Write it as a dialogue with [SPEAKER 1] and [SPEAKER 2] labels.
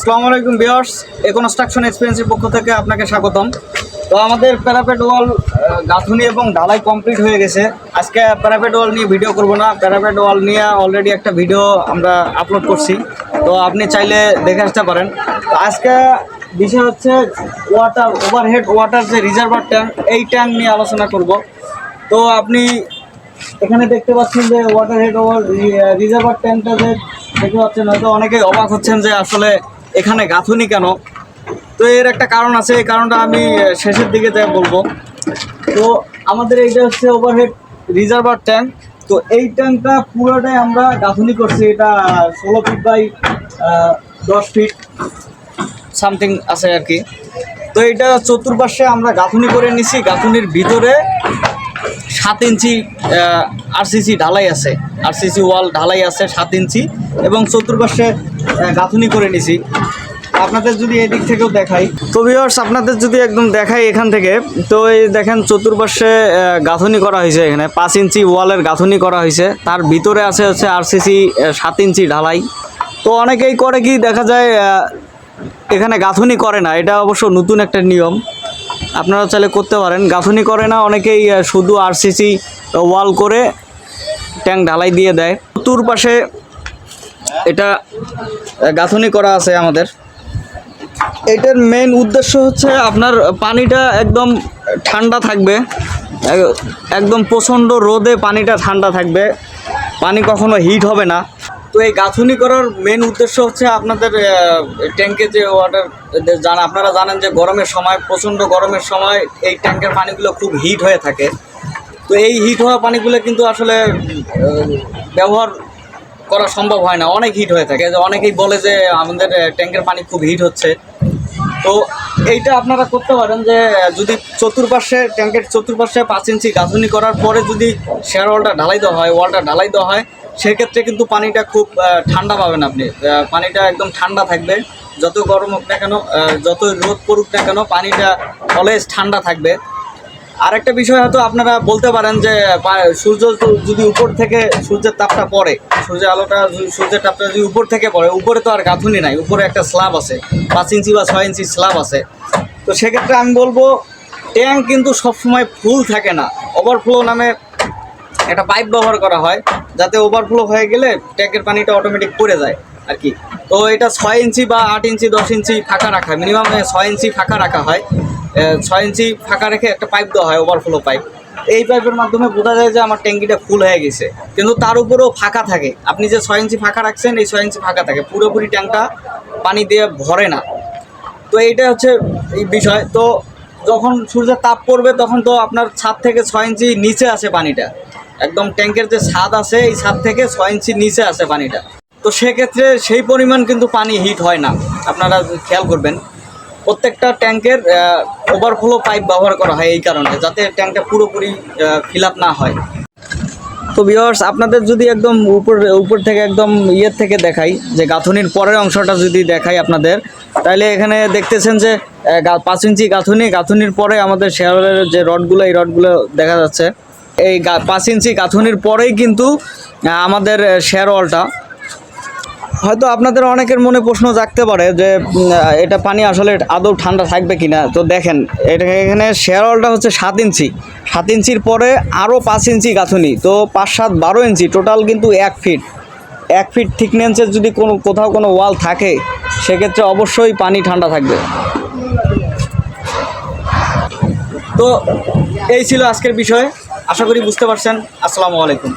[SPEAKER 1] আসসালামু আলাইকুম বিয়ার্স এ কনস্ট্রাকশন এক্সপিরিয়েন্সের পক্ষ থেকে আপনাকে স্বাগতম। তো আমাদের প্যারাপেট ওয়াল গাঁথুনি এবং ঢালাই কমপ্লিট হয়ে গেছে। আজকে প্যারাপেট ওয়াল নিয়ে ভিডিও করব না। প্যারাপেট ওয়াল নিয়ে অলরেডি একটা ভিডিও আমরা আপলোড করছি। তো আপনি চাইলে দেখে আসতে পারেন। তো আজকে বিষয় হচ্ছে ওয়াটার ওভারহেড ওয়াটার যে রিজার্ভার ট্যাঙ্ক এই ট্যাঙ্ক নিয়ে আলোচনা করব। তো আপনি এখানে দেখতে পাচ্ছেন যে ওয়াটার হেড ওভার রিজার্ভার ট্যাঙ্কটা যে দেখতে পাচ্ছেন, হয়তো অনেকে অবাক হচ্ছেন যে আসলে এখানে গাঁথুনি কেন? তো এর একটা কারণ আছে, এই কারণটা আমি শেষের দিকে যাই বলব। তো আমাদের এইটা হচ্ছে ওভারহেড রিজার্ভার ট্যাঙ্ক তো এই ট্যাঙ্কটা পুরোটাই আমরা গাঁথুনি করছি, এটা ষোলো ফিট বাই দশ ফিট সামথিং আছে আর কি। তো এটা চতুর্পাশে আমরা গাঁথুনি করে নিছি, গাঁথুনির ভিতরে সাত ইঞ্চি আরসিসি ঢালাই আছে। আরসিসি ওয়াল ঢালাই আছে সাত ইঞ্চি, এবং চতুর্পাশে গাঁথুনি করে নিছি। আপনাদের যদি এদিক থেকেও দেখাই। তো ভিউয়ার্স আপনাদের যদি একদম দেখাই এখান থেকে, তো এই দেখেন চতুর্পাশে গাঁথনি করা হয়েছে এখানে। পাঁচ ইঞ্চি ওয়ালের গাঁথুনি করা হয়েছে। তার ভিতরে আছে হচ্ছে আরসিসি সাত ইঞ্চি ঢালাই। তো অনেকেই করে কি, দেখা যায় এখানে গাঁথনি করে না। এটা অবশ্য নতুন একটা নিয়ম। আপনারা চাইলে করতে পারেন। গাঁথুনি করে না, অনেকেই শুধু আরসিসি ওয়াল করে ট্যাঙ্ক ঢালাই দিয়ে দেয়। চতুর্পাশে এটা গাঁথনি করা আছে আমাদের। এটার মেন উদ্দেশ্য হচ্ছে আপনার পানিটা একদম ঠান্ডা থাকবে। একদম প্রচণ্ড রোদে পানিটা ঠান্ডা থাকবে। পানি কখনো হিট হবে না। তো এই গাঁথুনি করার মেন উদ্দেশ্য হচ্ছে আপনাদের ট্যাঙ্কে যে ওয়াটার জানা আপনারা জানেন যে গরমের সময়, প্রচণ্ড গরমের সময় এই ট্যাঙ্কের পানিগুলো খুব হিট হয়ে থাকে। তো এই হিট হওয়া পানিগুলো কিন্তু আসলে ব্যবহার করা সম্ভব হয় না। অনেক হিট হয়ে থাকে। অনেকেই বলে যে আমাদের ট্যাঙ্কের পানি খুব হিট হচ্ছে। তো এইটা আপনারা করতে পারেন যে, যদি চতুর্পাশে, ট্যাঙ্কের চতুর্পাশে পাঁচ ইঞ্চি গাঁথুনি করার পরে যদি শেয়ার ওয়ালটা ঢালাই দেওয়া হয় ওয়ালটা ঢালাই দেওয়া হয়, সেক্ষেত্রে কিন্তু পানিটা খুব ঠান্ডা পাবেন আপনি। পানিটা একদম ঠান্ডা থাকবে। যত গরম হোক না কেন যত রোদ পড়ুক না কেন, পানিটা অলওয়েজ ঠান্ডা থাকবে। আরেকটা বিষয় হয়তো আপনারা বলতে পারেন যে সূর্য যদি উপর থেকে সূর্যের তাপটা পড়ে, সূর্যের আলোটা সূর্যের তাপটা যদি উপর থেকে পড়ে, উপরে তো আর গাঁথুনি নাই, উপরে একটা স্ল্যাব আছে, পাঁচ ইঞ্চি বা ছয় ইঞ্চি স্ল্যাব আছে। তো সেক্ষেত্রে আমি বলব ট্যাঙ্ক কিন্তু সবসময় ফুল থাকে না। ওভারফ্লো নামে একটা পাইপ ব্যবহার করা হয়, যাতে ওভারফ্লো হয়ে গেলে ট্যাঙ্কের পানিটা অটোমেটিক পড়ে যায় আর কি। তো এটা ছয় ইঞ্চি বা আট ইঞ্চি, দশ ইঞ্চি ফাঁকা রাখা মিনিমাম ছয় ইঞ্চি ফাঁকা রাখা হয়। ছয় ইঞ্চি ফাঁকা রেখে একটা পাইপ দেওয়া হয় ওভারফ্লো পাইপ এই পাইপের মাধ্যমে বোঝা যায় যে আমার ট্যাঙ্কিটা ফুল হয়ে গেছে। কিন্তু তার উপরেও ফাঁকা থাকে। আপনি যে ছয় ইঞ্চি ফাঁকা রাখছেন, এই ছয় ইঞ্চি ফাঁকা থাকে। পুরোপুরি ট্যাঙ্কটা পানি দিয়ে ভরে না। তো এইটা হচ্ছে এই বিষয়। তো যখন সূর্যের তাপ পড়বে, তখন তো আপনার ছাদ থেকে ছয় ইঞ্চি নিচে আসে পানিটা। একদম ট্যাঙ্কের যে ছাদ আছে, এই ছাদ থেকে ছয় ইঞ্চি নিচে আসে পানিটা। তো সেক্ষেত্রে সেই পরিমাণ কিন্তু পানি হিট হয় না। আপনারা খেয়াল করবেন। প্রত্যেকটা ট্যাঙ্কের ওভারফ্লো পাইপ ব্যবহার করা হয় এই কারণে, যাতে ট্যাঙ্কটা পুরোপুরি ফিল আপ না হয়। তো ভিওয়ার্স আপনাদের যদি একদম উপর উপর থেকে একদম ইয়ের থেকে দেখাই, যে গাঁথুনির পরের অংশটা যদি দেখাই আপনাদের, তাহলে এখানে দেখতেছেন যে পাঁচ ইঞ্চি গাঁথুনি, গাঁথুনির পরে আমাদের শেয়ারের যে রডগুলো, এই রডগুলো দেখা যাচ্ছে। এই পাঁচ ইঞ্চি গাঁথুনির পরেই কিন্তু আমাদের শেয়ার ওয়ালটা হয়তো আপনাদের অনেকের মনে প্রশ্ন জাগতে পারে যে এটা পানি আসলে আদৌ ঠান্ডা থাকবে কি না তো দেখেন, এটা এখানে শেয়ার ওয়ালটা হচ্ছে সাত ইঞ্চি। সাত ইঞ্চির পরে আরও পাঁচ ইঞ্চি গাঁথুনি। তো পাঁচ সাত বারো ইঞ্চি টোটাল কিন্তু এক ফিট এক ফিট থিকনেন্সের যদি কোনো, কোথাও কোনো ওয়াল থাকে, সেক্ষেত্রে অবশ্যই পানি ঠান্ডা থাকবে। তো এই ছিল আজকের বিষয়। আশা করি বুঝতে পারছেন। আসসালামু আলাইকুম।